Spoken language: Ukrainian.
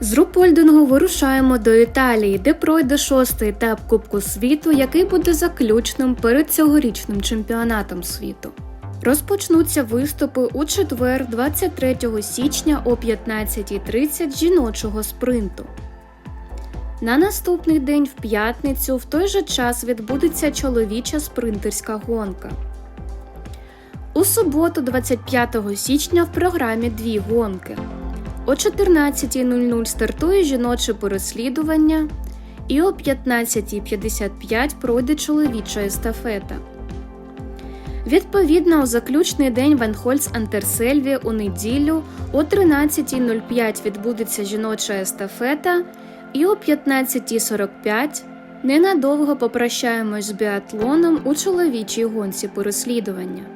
З Рупольдингу вирушаємо до Італії, де пройде шостий етап Кубку світу, який буде заключним перед цьогорічним чемпіонатом світу. Розпочнуться виступи у четвер, 23 січня о 15.30 жіночого спринту. На наступний день в п'ятницю в той же час відбудеться чоловіча спринтерська гонка. У суботу, 25 січня, в програмі дві гонки. О 14.00 стартує жіноче переслідування, і о 15.55 пройде чоловіча естафета. Відповідно, у заключний день Венхольц Антерсельві у неділю о 13.05 відбудеться жіноча естафета, і о 15.45 ненадовго попрощаємось з біатлоном у чоловічій гонці переслідування.